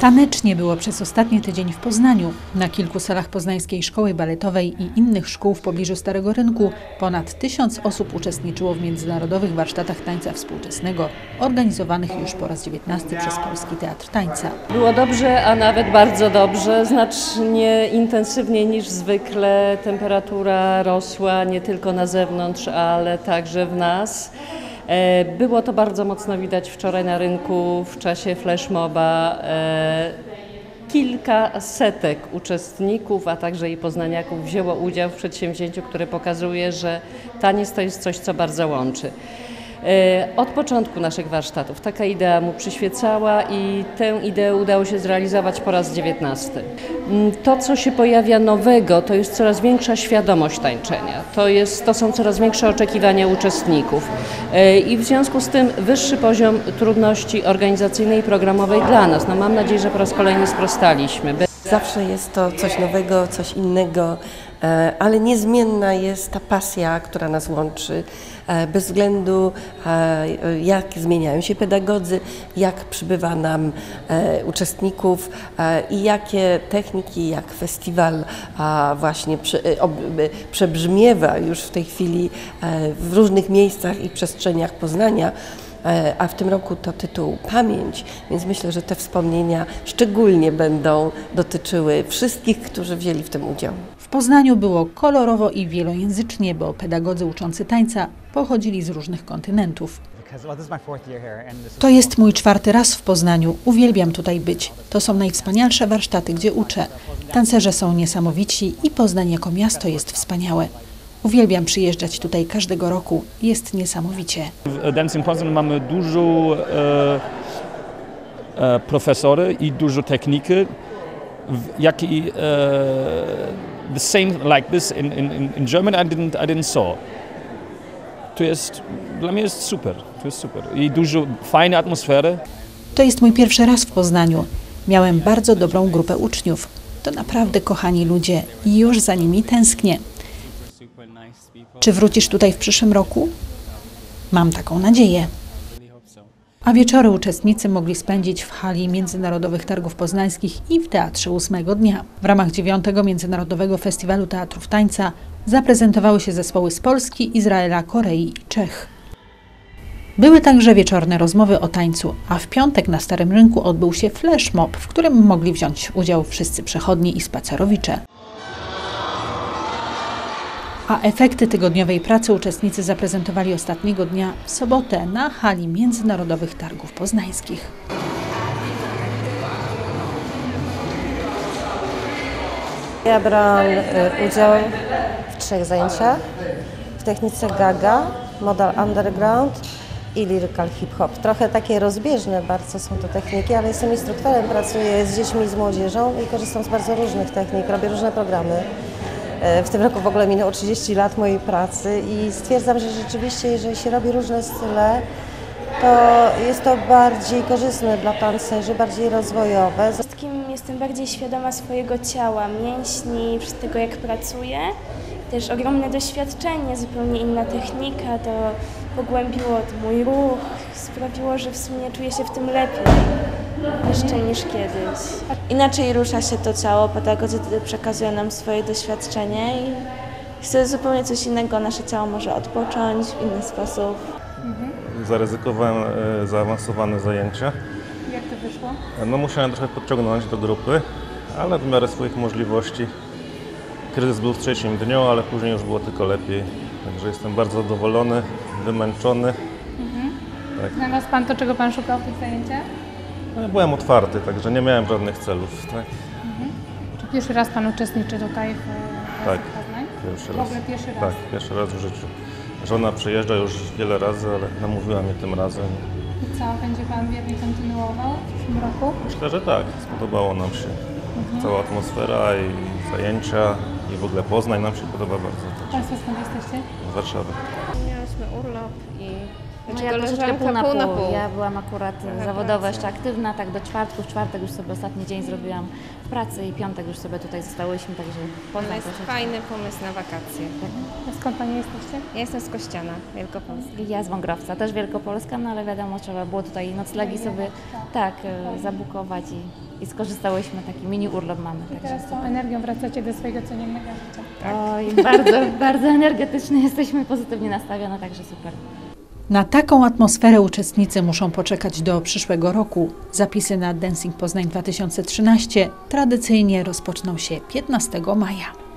Tanecznie było przez ostatni tydzień w Poznaniu. Na kilku salach Poznańskiej Szkoły Baletowej i innych szkół w pobliżu Starego Rynku ponad tysiąc osób uczestniczyło w międzynarodowych warsztatach tańca współczesnego, organizowanych już po raz 19 przez Polski Teatr Tańca. Było dobrze, a nawet bardzo dobrze, znacznie intensywniej niż zwykle. Temperatura rosła nie tylko na zewnątrz, ale także w nas. E, Było to bardzo mocno widać wczoraj na rynku w czasie flashmoba. E, Kilka setek uczestników, a także i poznaniaków wzięło udział w przedsięwzięciu, które pokazuje, że taniec to jest coś, co bardzo łączy. E, Od początku naszych warsztatów taka idea mu przyświecała i tę ideę udało się zrealizować po raz 19. Mm, To, co się pojawia nowego, to jest coraz większa świadomość tańczenia. To, jest, to są coraz większe oczekiwania uczestników. E, I w związku z tym wyższy poziom trudności organizacyjnej i programowej dla nas. No, mam nadzieję, że po raz kolejny sprostaliśmy. Zawsze jest to coś nowego, coś innego, ale niezmienna jest ta pasja, która nas łączy. e, Bez względu e, jak zmieniają się pedagodzy, jak przybywa nam e, uczestników e, i jakie techniki, jak festiwal właśnie e, e, przebrzmiewa już w tej chwili e, w różnych miejscach i przestrzeniach Poznania. E, a w tym roku to tytuł Pamięć, więc myślę, że te wspomnienia szczególnie będą dotyczyły wszystkich, którzy wzięli w tym udział. W Poznaniu było kolorowo i wielojęzycznie, bo pedagodzy uczący tańca pochodzili z różnych kontynentów. To jest mój czwarty raz w Poznaniu. Uwielbiam tutaj być. To są najwspanialsze warsztaty, gdzie uczę. Tancerze są niesamowici i Poznań jako miasto jest wspaniałe. Uwielbiam przyjeżdżać tutaj każdego roku. Jest niesamowicie. W Dancing Poznań mamy dużo e, e, profesory i dużo techniki, jak i e, the same like this in, in, in- Germany I didn't, I didn't saw. To jest, dla mnie jest super, to jest super. I dużo fajnej atmosfery. To jest mój pierwszy raz w Poznaniu. Miałem bardzo dobrą grupę uczniów. To naprawdę kochani ludzie i już za nimi tęsknię. Czy wrócisz tutaj w przyszłym roku? Mam taką nadzieję. A wieczory uczestnicy mogli spędzić w hali Międzynarodowych Targów Poznańskich i w Teatrze Ósmego Dnia. W ramach dziewiątego Międzynarodowego Festiwalu Teatrów Tańca zaprezentowały się zespoły z Polski, Izraela, Korei i Czech. Były także wieczorne rozmowy o tańcu, a w piątek na Starym Rynku odbył się flash mob, w którym mogli wziąć udział wszyscy przechodni i spacerowicze. A efekty tygodniowej pracy uczestnicy zaprezentowali ostatniego dnia w sobotę na hali Międzynarodowych Targów Poznańskich. Ja brałam e, udział w trzech zajęciach. W technice Gaga, Modal Underground i Lyrical Hip Hop. Trochę takie rozbieżne bardzo są to techniki, ale jestem instruktorem, pracuję z dziećmi z młodzieżą i korzystam z bardzo różnych technik, robię różne programy. E, W tym roku w ogóle minęło 30 lat mojej pracy i stwierdzam, że rzeczywiście, jeżeli się robi różne style, to jest to bardziej korzystne dla tancerzy, bardziej rozwojowe. wszystkim jestem bardziej świadoma swojego ciała, mięśni, tego jak pracuję. Też ogromne doświadczenie, zupełnie inna technika, to pogłębiło mój ruch, sprawiło, że w sumie czuję się w tym lepiej jeszcze niż kiedyś. Inaczej rusza się to ciało, pedagodzy przekazują nam swoje doświadczenie i chcę zupełnie coś innego. Nasze ciało może odpocząć w inny sposób. Zaryzykowałem e, zaawansowane zajęcia. Jak to wyszło? No musiałem trochę podciągnąć do grupy, ale w miarę swoich możliwości. Kryzys był w trzecim dniu, ale później już było tylko lepiej. Także jestem bardzo zadowolony, wymęczony. Znalazł Pan to, czego Pan szukał w tych zajęciach? No, byłem otwarty, także nie miałem żadnych celów. Tak? Czy pierwszy raz Pan uczestniczy tutaj w Tak. Pierwszy W raz. ogóle pierwszy raz? Tak, pierwszy raz w życiu. Żona przyjeżdża już wiele razy, ale namówiła mnie tym razem. I co, będzie Pan wiernie kontynuował w przyszłym roku? Myślę, że tak, spodobało nam się. Cała atmosfera i zajęcia i w ogóle Poznań nam się podoba bardzo. Także Państwo skąd jesteście? z Warszawy. No Znaczy ja troszeczkę pół na pół. pół na pół. Ja byłam akurat zawodowo pracy. jeszcze aktywna, tak do czwartku. W czwartek już sobie ostatni dzień zrobiłam w pracy i piątek już sobie tutaj zostałyśmy, także To poznam jest troszeczkę. fajny pomysł na wakacje. A skąd Pani jesteście? Ja jestem z Kościana, Wielkopolski. Ja z Wągrowca, też Wielkopolska, no ale wiadomo, trzeba było tutaj noclegi sobie tak e, zabukować i, i skorzystałyśmy, taki mini urlop mamy. I teraz z tą energią wracacie do swojego codziennego życia. Oj, bardzo, bardzo energetyczny jesteśmy, pozytywnie nastawione, także super. Na taką atmosferę uczestnicy muszą poczekać do przyszłego roku. Zapisy na Dancing Poznań 2013 tradycyjnie rozpoczną się 15 maja.